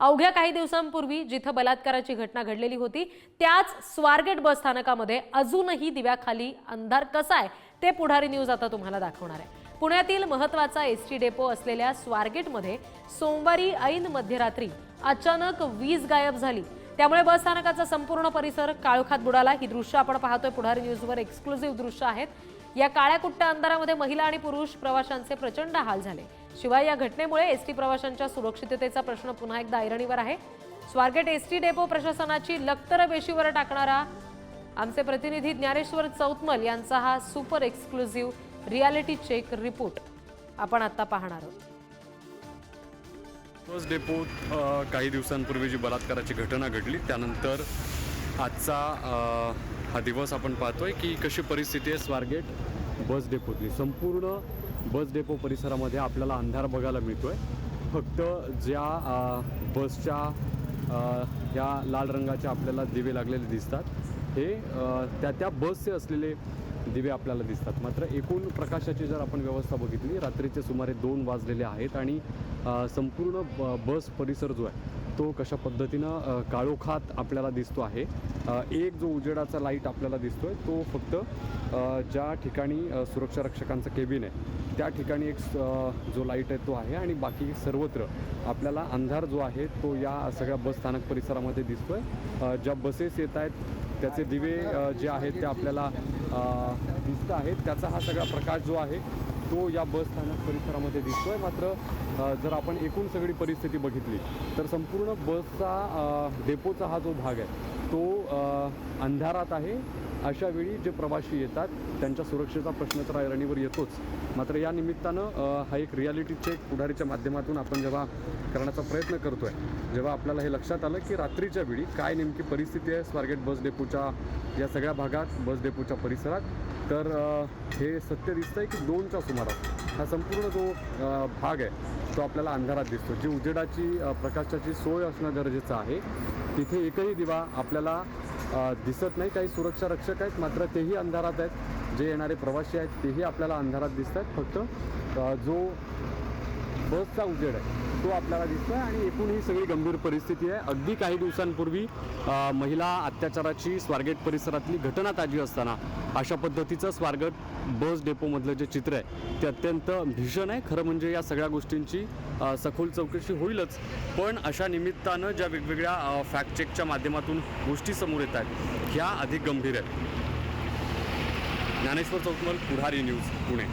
अवघ्या काही दिवसांपूर्वी जिथं बलात्काराची घटना घडलेली होती त्याच स्वारगेट बस स्थानकामध्ये अजूनही दिव्याखाली अंधार कसा आहे ते पुढारी न्यूज आता तुम्हाला दाखवणार आहे. पुण्यातील महत्त्वाचा एस टी डेपो असलेल्या स्वारगेटमध्ये सोमवारी ऐन मध्यरात्री अचानक वीज गायब झाली. त्यामुळे बस स्थानकाचा संपूर्ण परिसर काळोखात बुडाला. ही दृश्य आपण पाहतोय. पुढारी न्यूजवर एक्सक्लुझिव्ह दृश्य आहेत. या काळ्या कुट्ट्या अंधारामध्ये महिला आणि पुरुष प्रवाशांचे प्रचंड हाल झाले. शिवाय या घटनेमुळे एस टी प्रवाशांच्या सुरक्षिततेचा प्रश्न पुन्हा एकदा ऐरणीवर आहे. स्वारगेट एस टी डेपो प्रशासनाची लक्तरबेशीवर टाकणारा आमचे प्रतिनिधी ज्ञानेश्वर चौतमल यांचा हा super exclusive reality check report आपण आता पाहणार आहोत. बस डेपोत काही दिवसांपूर्वी जी बलात्काराची घटना घडली त्यानंतर आजचा हा दिवस आपण पाहतोय की कशी परिस्थिती आहे स्वारगेट बस डेपोतली. संपूर्ण बस डेपो परिसरामध्ये आपल्याला अंधार बघायला मिळतो आहे फक्त ज्या बसच्या अ, या लाल रंगाचे आपल्याला दिवे लागलेले दिसतात हे त्या त्या बसचे असलेले दिवे आपल्याला दिसतात. मात्र एकूण प्रकाशाची जर आपण व्यवस्था बघितली रात्रीचे सुमारे दोन वाजलेले आहेत आणि संपूर्ण ब बस परिसर जो आहे तो कशा पद्धतीनं काळोखात आपल्याला दिसतो आहे. एक जो उजेडाचा लाइट आपल्याला दिसतो आहे तो फक्त ज्या ठिकाणी सुरक्षा रक्षकांचं केबिन आहे त्या ठिकाणी एक स- जो लाइट आहे तो आहे आणि बाकी सर्वत्र आपल्याला अंधार जो आहे तो या सगळ्या बस स्थानक परिसरामध्ये दिसतो आहे ज्या बसेस येत आहेत त्याचे दिवे जे आहेत ते आपल्याला दिसत आहेत. त्याचा हा सगळा प्रकाश जो आहे तो या बस स्थानक परिसरामध्ये दिसतोय. मात्र जर आपण एकूण सगळी परिस्थिती बघितली तर संपूर्ण बसचा डेपोचा हा जो भाग आहे तो अंधारात आहे. अशा वेळी जे प्रवासी येतात त्यांच्या सुरक्षेचा प्रश्न तर ऐरणीवर येतोच. मात्र या निमित्तानं हा एक रियालिटी चेक पुढारीच्या माध्यमातून आपण जेव्हा करण्याचा प्रयत्न करतोय जेव्हा आपल्याला हे लक्षात आलं की रात्रीच्या वेळी काय नेमकी परिस्थिती आहे स्वारगेट बस डेपोच्या या सगळ्या भागात बस डेपोच्या परिसरात तर हे सत्य दिसतंय की दोनच्या सुमारास हा संपूर्ण जो भाग आहे तो आपल्याला अंधारात दिसतो. जी उजेडाची प्रकाशाची सोय असणं गरजेचं आहे. तिथे एकही दिवा आपल्याला दिसत नाही. काही सुरक्षा रक्षक आहेत मात्र तेही अंधारात आहेत. जे येणारे प्रवासी आहेत तेही आपल्याला अंधारात दिसत आहेत फक्त जो बसचा उजेड आहे. तो आपल्याला दिसतो आहे आणि एकूण ही सगळी गंभीर परिस्थिती आहे. अगदी काही दिवसांपूर्वी महिला अत्याचाराची स्वारगेट परिसरातली घटना ताजी असताना अशा पद्धतीचं स्वारगेट बस डेपोमधलं जे चित्र आहे ते अत्यंत भीषण आहे. खरं म्हणजे या सगळ्या गोष्टींची सखोल चौकशी होईलच. पण अशा निमित्तानं ज्या वेगवेगळ्या फॅक्ट चेकच्या माध्यमातून गोष्टी समोर येत आहेत ह्या अधिक गंभीर आहेत. ज्ञानेश्वर चौकमल पुढारी न्यूज पुणे.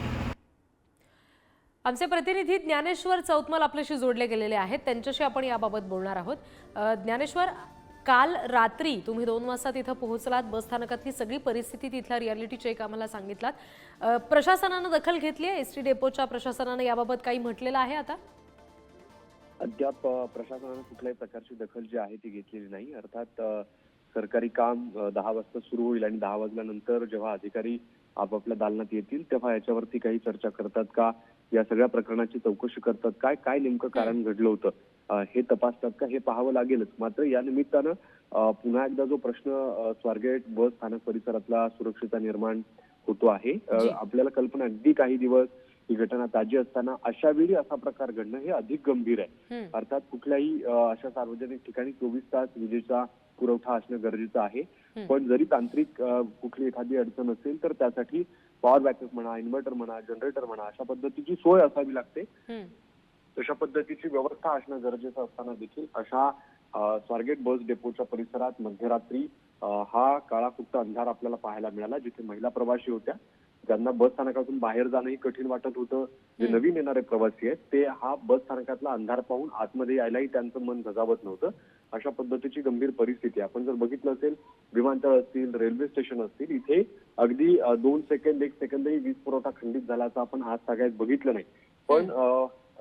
आमचे प्रतिनिधी ज्ञानेश्वर चौतमल आपल्याशी जोडले गेलेले आहेत. त्यांच्याशी आपण याबाबत बोलणार आहोत. ज्ञानेश्वर काल रात्री तुम्ही दोन वाजता तिथं पोहोचलात. बस स्थानकातली सगळी परिस्थिती तिथला रियालिटी चेक आम्हाला सांगितलात. प्रशासनानं दखल घेतली आहे. एस टी डेपोच्या प्रशासनानं याबाबत काही म्हटलेलं आहे आता? अद्याप प्रशासनानं कुठल्याही प्रकारची दखल जी आहे ती घेतलेली नाही. अर्थात सरकारी काम दहा वाजता सुरू होईल आणि दहा वाजल्यानंतर जेव्हा अधिकारी आपापल्या दालनात येतील तेव्हा याच्यावरती काही चर्चा करतात का? या सगळ्या प्रकरणाची चौकशी करतात. काय काय नेमकं कारण घडलं होतं? हे तपासतात का? हे पाहावं लागेलच. मात्र या निमित्तानं पुन्हा एकदा जो प्रश्न स्वारगेट बस स्थानक परिसरातला सुरक्षेचा निर्माण होतो आहे. आपल्याला कल्पना अगदी काही दिवस ही घटना ताजी असताना अशा वेळी असा प्रकार घडणं हे अधिक गंभीर आहे. अर्थात कुठल्याही अशा सार्वजनिक ठिकाणी चोवीस तास विजेचा पुरवठा असणं गरजेचं आहे. पण जरी तांत्रिक कुठली एखादी अडचण असेल तर त्यासाठी पॉवर बॅकअप म्हणा इन्व्हर्टर म्हणा जनरेटर म्हणा अशा पद्धतीची सोय असावी लागते. तशा पद्धतीची व्यवस्था असणं गरजेचं असताना देखील अशा स्वारगेट बस डेपोच्या परिसरात मध्यरात्री हा काळा फक्त अंधार आपल्याला पाहायला मिळाला जिथे महिला प्रवासी होत्या ज्यांना बस स्थानकातून बाहेर जाणंही कठीण वाटत होतं जे. नवीन येणारे प्रवासी आहेत ते हा बस स्थानकातला अंधार पाहून आतमध्ये यायलाही त्यांचं मन धजावत नव्हतं. अशा पद्धतीची गंभीर परिस्थिती आपण जर बघितलं असेल विमानतळ असतील रेल्वे स्टेशन असतील इथे अगदी दोन सेकंद एक सेकंदही वीज पुरवठा खंडित झाल्याचं आपण आज सगळ्यात बघितलं नाही. पण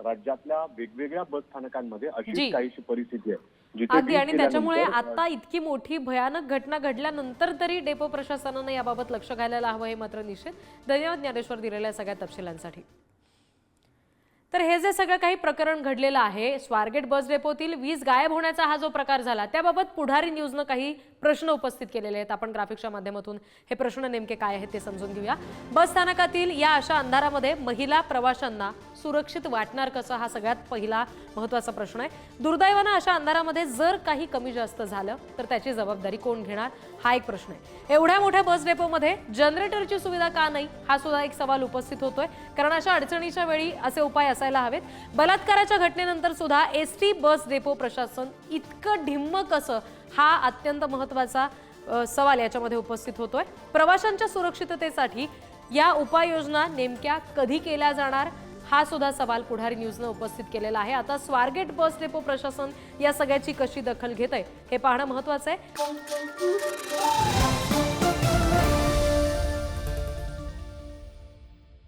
राज्यातल्या वेगवेगळ्या बस स्थानकांमध्ये. अशीच काहीशी परिस्थिती आहे. अगदी आणि त्याच्यामुळे आता इतकी मोठी भयानक घटना घडल्यानंतर तरी डेपो प्रशासनानं याबाबत लक्ष घालायला हवं हे मात्र निश्चित धन्यवाद ज्ञानेश्वर दिलेल्या सगळ्या तपशिलांसाठी. तर हे जे सगळं काही प्रकरण घडलेलं आहे स्वारगेट बस डेपोतील वीज गायब होण्याचा हा जो प्रकार झाला त्याबाबत पुढारी न्यूजनं काही प्रश्न उपस्थित केलेले आहेत. आपण ग्राफिक्सच्या माध्यमातून हे प्रश्न नेमके काय आहेत ते समजून घेऊया. बस स्थानकातील या अशा अंधारामध्ये महिला प्रवाशांना सुरक्षित वाटणार कसं हा सगळ्यात पहिला महत्त्वाचा प्रश्न आहे. दुर्दैवानं अशा अंधारामध्ये जर काही कमी जास्त झालं तर त्याची जबाबदारी कोण घेणार? हा एक प्रश्न आहे. एवढ्या मोठ्या बस डेपोमध्ये जनरेटरची सुविधा का नाही? हा सुद्धा एक सवाल उपस्थित होतोय. कारण अशा अडचणीच्या वेळी असे उपाय असायला हवेत. बलात्काराच्या घटनेनंतर सुद्धा एस टी बस डेपो प्रशासन इतकं ढिम्म कसं हा अत्यंत महत्त्वाचा सवाल याच्यामध्ये उपस्थित होतोय. प्रवाशांच्या सुरक्षिततेसाठी या उपाययोजना नेमक्या कधी केल्या जाणार हा सुद्धा सवाल पुढारी न्यूजनं उपस्थित केलेला आहे. आता स्वारगेट बस डेपो प्रशासन या सगळ्याची कशी दखल घेत आहे हे पाहणं महत्वाचं आहे.